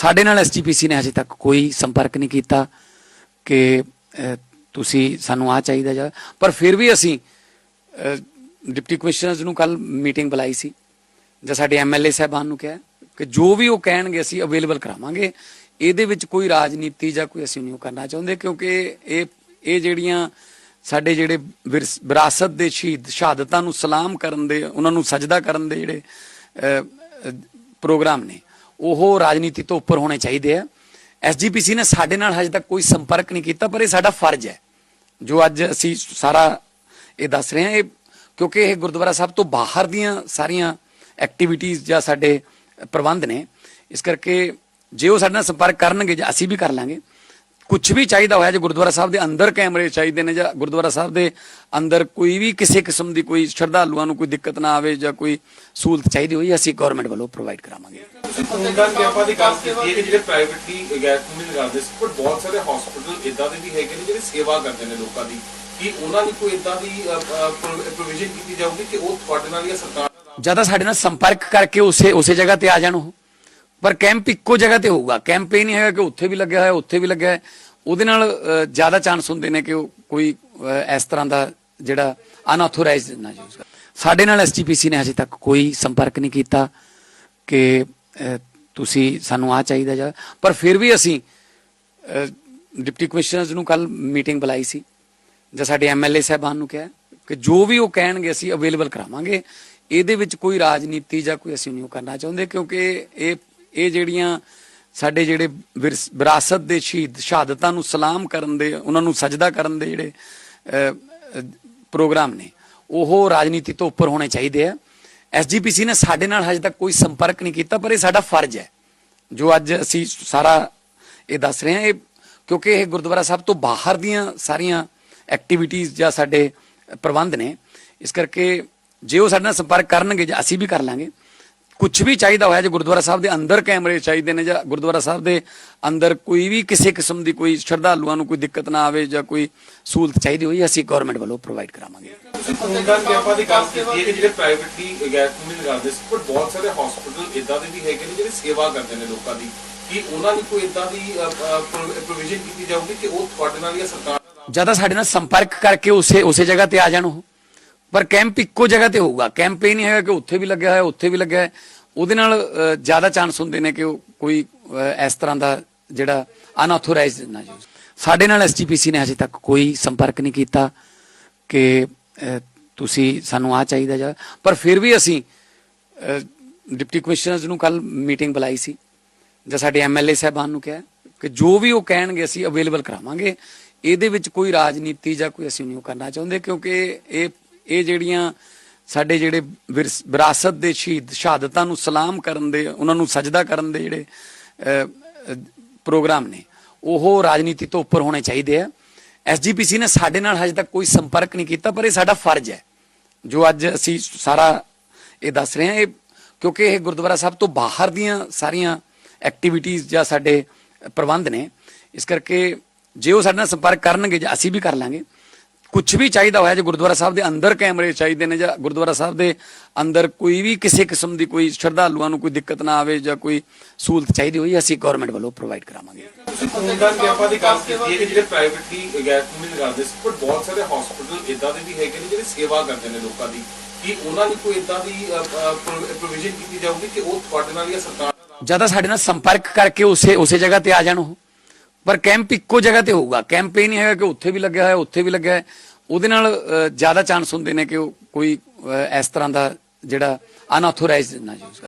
ਸਾਡੇ ਨਾਲ ਐਸਜੀਪੀਸੀ ਨੇ ਅਜੇ ਤੱਕ ਕੋਈ ਸੰਪਰਕ ਨਹੀਂ ਕੀਤਾ ਕਿ ਤੁਸੀਂ ਸਾਨੂੰ ਆ ਚਾਹੀਦਾ ਜਾਂ ਪਰ ਫਿਰ ਵੀ ਅਸੀਂ ਡਿਪਟੀ ਕਮਿਸ਼ਨਰਸ ਨੂੰ ਕੱਲ ਮੀਟਿੰਗ ਬੁਲਾਈ ਸੀ ਜਾਂ ਸਾਡੇ ਐਮਐਲਏ ਸਾਹਿਬਾਨ ਨੂੰ ਕਿਹਾ ਕਿ ਜੋ ਵੀ ਉਹ ਕਹਿਣਗੇ ਅਸੀਂ ਅਵੇਲੇਬਲ ਕਰਾਵਾਂਗੇ। ਇਹਦੇ ਵਿੱਚ ਕੋਈ ਰਾਜਨੀਤੀ ਜਾਂ ਕੋਈ ਅਸੀਂ ਨਹੀਂ ਉਹ ਕਰਨਾ ਚਾਹੁੰਦੇ ਕਿਉਂਕਿ ਇਹ ਇਹ ਜਿਹੜੀਆਂ ਸਾਡੇ ਜਿਹੜੇ ਵਿਰਸ- ਵਿਰਾਸਤ ਦੇ ਸ਼ਹੀਦ, ਸ਼ਹਾਦਤਾਂ ਨੂੰ ਸਲਾਮ ਕਰਨ ਦੇ, ਉਹਨਾਂ ਨੂੰ ਸਜਦਾ ਕਰਨ ਦੇ ਜਿਹੜੇ ਪ੍ਰੋਗਰਾਮ ਨੇ। ਉਹ ਰਾਜਨੀਤੀ ਤੋਂ ਉੱਪਰ ਹੋਣੇ ਚਾਹੀਦੇ ਆ। ਐਸਜੀਪੀਸੀ ਨੇ ਸਾਡੇ ਨਾਲ ਹਜੇ ਤੱਕ ਕੋਈ ਸੰਪਰਕ ਨਹੀਂ ਕੀਤਾ, ਪਰ ਇਹ ਸਾਡਾ ਫਰਜ਼ ਹੈ। ਜੋ ਅੱਜ ਅਸੀਂ ਸਾਰਾ ਇਹ ਦੱਸ ਰਹੇ ਹਾਂ, ਇਹ ਕਿਉਂਕਿ ਇਹ ਗੁਰਦੁਆਰਾ ਸਾਹਿਬ ਤੋਂ ਬਾਹਰ ਦੀਆਂ ਸਾਰੀਆਂ ਐਕਟੀਵਿਟੀਜ਼ ਜਾਂ ਸਾਡੇ ਪ੍ਰਬੰਧ ਨੇ, ਇਸ ਕਰਕੇ ਜੇ ਉਹ ਸਾਡੇ ਨਾਲ ਸੰਪਰਕ ਕਰਨਗੇ ਜਾਂ ਅਸੀਂ ਵੀ ਕਰ ਲਾਂਗੇ ਕੁਝ ਵੀ ਚਾਹੀਦਾ ਹੋਇਆ ਜੇ ਗੁਰਦੁਆਰਾ ਸਾਹਿਬ ਦੇ ਅੰਦਰ ਕੈਮਰੇ ਚਾਹੀਦੇ ਨੇ ਜਾਂ ਗੁਰਦੁਆਰਾ ਸਾਹਿਬ ਦੇ ਅੰਦਰ ਕੋਈ ਵੀ ਕਿਸੇ ਕਿਸਮ ਦੀ ਕੋਈ ਸ਼ਰਧਾਲੂਆਂ ਨੂੰ ਕੋਈ ਦਿੱਕਤ ਨਾ ਆਵੇ ਜਾਂ ਕੋਈ ਸਹੂਲਤ ਚਾਹੀਦੀ ਹੋਈ ਅਸੀਂ ਗਵਰਨਮੈਂਟ ਵੱਲੋਂ ਪ੍ਰੋਵਾਈਡ ਕਰਾਵਾਂਗੇ। ਤੁਸੀਂ ਖੂਨਦਾਨ ਕੈਂਪਾਂ ਦੀ ਗੱਲ ਕੀਤੀ ਹੈ ਕਿ ਜਿਹੜੇ ਪ੍ਰਾਈਵੇਟਲੀ ਗੈਰ ਕਾਨੂੰਨੀ ਲਗਾਉਂਦੇ ਸੀ ਪਰ ਬਹੁਤ ਸਾਰੇ ਹਸਪੀਟਲ ਇਦਾਂ ਦੇ ਵੀ ਹੈਗੇ ਨੇ ਜਿਹੜੇ ਸੇਵਾ ਕਰਦੇ ਨੇ ਲੋਕਾਂ ਦੀ ਕੀ ਉਹਨਾਂ ਦੀ ਕੋਈ ਇਦਾਂ ਦੀ ਪ੍ਰੋਵੀਜ਼ਨ ਕੀਤੀ ਜਾਊਗੀ ਕਿ ਉਹ ਤੁਹਾਡੇ ਨਾਲ ਜਾਂ ਸਰਕਾਰ ਨਾਲ ਜ਼ਿਆਦਾ ਸਾਡੇ ਨਾਲ ਸੰਪਰਕ ਕਰਕੇ ਉਸੇ ਉਸੇ ਜਗ੍ਹਾ ਤੇ ਆ ਜਾਣ ਉਹ। ਪਰ ਕੈਂਪ ਇੱਕੋ ਜਗ੍ਹਾ ਤੇ ਹੋਊਗਾ। ਕੈਂਪ ਇਹ ਨਹੀਂ ਹੈਗਾ ਕਿ ਉੱਥੇ ਵੀ ਲੱਗਿਆ ਹੋਇਆ ਉੱਥੇ ਵੀ ਲੱਗਿਆ ਹੈ ਉਹਦੇ ਨਾਲ ਜ਼ਿਆਦਾ ਚਾਂਸ ਹੁੰਦੇ ਨੇ ਕਿ ਉਹ ਕੋਈ ਇਸ ਤਰ੍ਹਾਂ ਦਾ ਜਿਹੜਾ ਅਨਆਥੋਰਾਈਜ਼ਡ ਨਾ ਯੂਜ਼ ਕਰ। ਸਾਡੇ ਨਾਲ ਐਸਜੀਪੀਸੀ ਨੇ ਅਜੇ ਤੱਕ ਕੋਈ ਸੰਪਰਕ ਨਹੀਂ ਕੀਤਾ ਕਿ ਤੁਸੀਂ ਸਾਨੂੰ ਆ ਚਾਹੀਦਾ ਜਾਂ ਪਰ ਫਿਰ ਵੀ ਅਸੀਂ ਡਿਪਟੀ ਕਮਿਸ਼ਨਰਸ ਨੂੰ ਕੱਲ ਮੀਟਿੰਗ ਬੁਲਾਈ ਸੀ ਜਾਂ ਸਾਡੇ ਐਮਐਲਏ ਸਾਹਿਬਾਨ ਨੂੰ ਕਿਹਾ ਕਿ ਜੋ ਵੀ ਉਹ ਕਹਿਣਗੇ ਅਸੀਂ ਅਵੇਲੇਬਲ ਕਰਾਵਾਂਗੇ। ਇਹਦੇ ਵਿੱਚ ਕੋਈ ਰਾਜਨੀਤੀ ਜਾਂ ਕੋਈ ਅਸੀਂ ਨਹੀਂ ਉਹ ਕਰਨਾ ਚਾਹੁੰਦੇ ਕਿਉਂਕਿ ਇਹ ਇਹ ਜਿਹੜੀਆਂ ਸਾਡੇ ਜਿਹੜੇ ਵਿਰਸ- ਵਿਰਾਸਤ ਦੇ ਸ਼ਹੀਦ, ਸ਼ਹਾਦਤਾਂ ਨੂੰ ਸਲਾਮ ਕਰਨ ਦੇ, ਉਹਨਾਂ ਨੂੰ ਸਜਦਾ ਕਰਨ ਦੇ ਜਿਹੜੇ ਪ੍ਰੋਗਰਾਮ ਨੇ, ਉਹ ਰਾਜਨੀਤੀ ਤੋਂ ਉੱਪਰ ਹੋਣੇ ਚਾਹੀਦੇ ਆ। ਐਸਜੀਪੀਸੀ ਨੇ ਸਾਡੇ ਨਾਲ ਹਜੇ ਤੱਕ ਕੋਈ ਸੰਪਰਕ ਨਹੀਂ ਕੀਤਾ, ਪਰ ਇਹ ਸਾਡਾ ਫਰਜ਼ ਹੈ। ਜੋ ਅੱਜ ਅਸੀਂ ਸਾਰਾ ਇਹ ਦੱਸ ਰਹੇ ਹਾਂ, ਇਹ ਕਿਉਂਕਿ ਇਹ ਗੁਰਦੁਆਰਾ ਸਾਹਿਬ ਤੋਂ ਬਾਹਰ ਦੀਆਂ ਸਾਰੀਆਂ ਐਕਟੀਵਿਟੀਜ਼ ਜਾਂ ਸਾਡੇ ਪ੍ਰਬੰਧ ਨੇ, ਇਸ ਕਰਕੇ ਜੇ ਉਹ ਸਾਡੇ ਨਾਲ ਸੰਪਰਕ ਕਰਨਗੇ ਜਾਂ ਅਸੀਂ ਵੀ ਕਰ ਲਾਂਗੇ ਕੁਝ ਵੀ ਚਾਹੀਦਾ ਹੋਇਆ ਜੇ ਗੁਰਦੁਆਰਾ ਸਾਹਿਬ ਦੇ ਅੰਦਰ ਕੈਮਰੇ ਚਾਹੀਦੇ ਨੇ ਜਾਂ ਗੁਰਦੁਆਰਾ ਸਾਹਿਬ ਦੇ ਅੰਦਰ ਕੋਈ ਵੀ ਕਿਸੇ ਕਿਸਮ ਦੀ ਕੋਈ ਸ਼ਰਧਾਲੂਆਂ ਨੂੰ ਕੋਈ ਦਿੱਕਤ ਨਾ ਆਵੇ ਜਾਂ ਕੋਈ ਸਹੂਲਤ ਚਾਹੀਦੀ ਹੋਈ ਅਸੀਂ ਗਵਰਨਮੈਂਟ ਵੱਲੋਂ ਪ੍ਰੋਵਾਈਡ ਕਰਾਵਾਂਗੇ। ਤੁਸੀਂ ਖੂਨਦਾਨ ਕੈਂਪਾਂ ਦੀ ਗੱਲ ਕੀਤੀ ਹੈ ਕਿ ਜਿਹੜੇ ਪ੍ਰਾਈਵੇਟਲੀ ਗੈਰ ਕਾਨੂੰਨੀ ਲਗਾਉਂਦੇ ਸੀ ਪਰ ਬਹੁਤ ਸਾਰੇ ਹਸਪੀਟਲ ਇਦਾਂ ਦੇ ਵੀ ਹੈਗੇ ਨੇ ਜਿਹੜੇ ਸੇਵਾ ਕਰਦੇ ਨੇ ਲੋਕਾਂ ਦੀ ਕੀ ਉਹਨਾਂ ਦੀ ਕੋਈ ਇਦਾਂ ਦੀ ਪ੍ਰੋਵੀਜ਼ਨ ਕੀਤੀ ਜਾਊਗੀ ਕਿ ਉਹ ਤੁਹਾਡੇ ਨਾਲ ਜਾਂ ਸਰਕਾਰ ਨਾਲ ਜ਼ਿਆਦਾ ਸਾਡੇ ਨਾਲ ਸੰਪਰਕ ਕਰਕੇ ਉਸੇ ਉਸੇ ਜਗ੍ਹਾ ਤੇ ਆ ਜਾਣ ਉਹ। ਪਰ ਕੈਂਪ ਇੱਕੋ ਜਗ੍ਹਾ ਤੇ ਹੋਊਗਾ। ਕੈਂਪ ਇਹ ਨਹੀਂ ਹੈਗਾ ਕਿ ਉੱਥੇ ਵੀ ਲੱਗਿਆ ਹੋਇਆ, ਉੱਥੇ ਵੀ ਲੱਗਿਆ ਹੈ ਉਹਦੇ ਨਾਲ ਜ਼ਿਆਦਾ ਚਾਂਸ ਹੁੰਦੇ ਨੇ ਕਿ ਉਹ ਕੋਈ ਇਸ ਤਰ੍ਹਾਂ ਦਾ ਜਿਹੜਾ ਅਨਆਥੋਰਾਈਜ਼ਡ ਨਾ ਯੂਜ਼ ਸਾਡੇ ਨਾਲ ਐਸਜੀਪੀਸੀ ਨੇ ਅਜੇ ਤੱਕ ਕੋਈ ਸੰਪਰਕ ਨਹੀਂ ਕੀਤਾ ਕਿ ਤੁਸੀਂ ਸਾਨੂੰ ਆ ਚਾਹੀਦਾ ਜਾਂ ਪਰ ਫਿਰ ਵੀ ਅਸੀਂ ਡਿਪਟੀ ਕਮਿਸ਼ਨਰਸ ਨੂੰ ਕੱਲ ਮੀਟਿੰਗ ਬੁਲਾਈ ਸੀ। ਜਾਂ ਸਾਡੇ ਐਮਐਲਏ ਸਾਹਿਬਾਨ ਨੂੰ ਕਿਹਾ ਕਿ ਜੋ ਵੀ ਉਹ ਕਹਿਣਗੇ, ਅਸੀਂ ਅਵੇਲੇਬਲ ਕਰਾਵਾਂਗੇ। ਇਹਦੇ ਵਿੱਚ ਕੋਈ ਰਾਜਨੀਤੀ ਜਾਂ ਕੋਈ ਅਸੀਂ ਨਹੀਂ ਉਹ ਕਰਨਾ ਚਾਹੁੰਦੇ ਕਿਉਂਕਿ ਇਹ ਇਹ ਜਿਹੜੀਆਂ ਸਾਡੇ ਜਿਹੜੇ ਵਿਰਸ- ਵਿਰਾਸਤ ਦੇ ਸ਼ਹੀਦ, ਸ਼ਹਾਦਤਾਂ ਨੂੰ ਸਲਾਮ ਕਰਨ ਦੇ, ਉਹਨਾਂ ਨੂੰ ਸਜਦਾ ਕਰਨ ਦੇ ਜਿਹੜੇ ਪ੍ਰੋਗਰਾਮ ਨੇ, ਉਹ ਰਾਜਨੀਤੀ ਤੋਂ ਉੱਪਰ ਹੋਣੇ ਚਾਹੀਦੇ ਆ। ਐਸਜੀਪੀਸੀ ਨੇ ਸਾਡੇ ਨਾਲ ਹਜੇ ਤੱਕ ਕੋਈ ਸੰਪਰਕ ਨਹੀਂ ਕੀਤਾ, ਪਰ ਇਹ ਸਾਡਾ ਫਰਜ਼ ਹੈ। ਜੋ ਅੱਜ ਅਸੀਂ ਸਾਰਾ ਇਹ ਦੱਸ ਰਹੇ ਹਾਂ, ਇਹ ਕਿਉਂਕਿ ਇਹ ਗੁਰਦੁਆਰਾ ਸਾਹਿਬ ਤੋਂ ਬਾਹਰ ਦੀਆਂ ਸਾਰੀਆਂ ਐਕਟੀਵਿਟੀਜ਼ ਜਾਂ ਸਾਡੇ ਪ੍ਰਬੰਧ ਨੇ, ਇਸ ਕਰਕੇ ਜੇ ਉਹ ਸਾਡੇ ਨਾਲ ਸੰਪਰਕ ਕਰਨਗੇ ਜਾਂ ਅਸੀਂ ਵੀ ਕਰ ਲਾਂਗੇ ਕੁਝ ਵੀ ਚਾਹੀਦਾ ਹੋਇਆ ਜੇ ਗੁਰਦੁਆਰਾ ਸਾਹਿਬ ਦੇ ਅੰਦਰ ਕੈਮਰੇ ਚਾਹੀਦੇ ਨੇ ਜਾਂ ਗੁਰਦੁਆਰਾ ਸਾਹਿਬ ਦੇ ਅੰਦਰ ਕੋਈ ਵੀ ਕਿਸੇ ਕਿਸਮ ਦੀ ਕੋਈ ਸ਼ਰਧਾਲੂਆਂ ਨੂੰ ਕੋਈ ਦਿੱਕਤ ਨਾ ਆਵੇ ਜਾਂ ਕੋਈ ਸਹੂਲਤ ਚਾਹੀਦੀ ਹੋਈ ਅਸੀਂ ਗਵਰਨਮੈਂਟ ਵੱਲੋਂ ਪ੍ਰੋਵਾਈਡ ਕਰਾਵਾਂਗੇ। ਤੁਸੀਂ ਖੂਨਦਾਨ ਕੈਂਪਾਂ ਦੀ ਗੱਲ ਕੀਤੀ ਹੈ ਜਿਹੜੇ ਪ੍ਰਾਈਵੇਟਲੀ ਗੈਰ ਕਾਨੂੰਨੀ ਲਗਾਉਂਦੇ ਸੀ ਪਰ ਬਹੁਤ ਸਾਰੇ ਹਸਪੀਟਲ ਇਦਾਂ ਦੇ ਵੀ ਹੈਗੇ ਨੇ ਜਿਹੜੇ ਸੇਵਾ ਕਰਦੇ ਨੇ ਲੋਕਾਂ ਦੀ ਕੀ ਉਹਨਾਂ ਦੀ ਕੋਈ ਇਦਾਂ ਦੀ ਪ੍ਰੋਵੀਜ਼ਨ ਕੀਤੀ ਜਾਊਗੀ ਕਿ ਉਹ ਤੁਹਾਡੇ ਨਾਲ ਜਾਂ ਸਰਕਾਰ ਜ਼ਿਆਦਾ ਸਾਡੇ ਨਾਲ ਸੰਪਰਕ ਕਰਕੇ ਉਸੇ ਉਸੇ ਜਗ੍ਹਾ ਤੇ ਆ ਜਾਣ ਉਹ। ਪਰ ਕੈਂਪ ਇੱਕੋ ਜਗ੍ਹਾ ਤੇ ਹੋਊਗਾ। ਕੈਂਪ ਇਹ ਨਹੀਂ ਹੈਗਾ ਕਿ ਉੱਥੇ ਵੀ ਲੱਗਿਆ ਹੋਇਆ, ਉੱਥੇ ਵੀ ਲੱਗਿਆ ਹੈ ਉਹਦੇ ਨਾਲ ਜ਼ਿਆਦਾ ਚਾਂਸ ਹੁੰਦੇ ਨੇ ਕਿ ਉਹ ਕੋਈ ਇਸ ਤਰ੍ਹਾਂ ਦਾ ਜਿਹੜਾ ਅਨਆਥੋਰਾਈਜ਼ਡ ਨਾ ਯੂਜ਼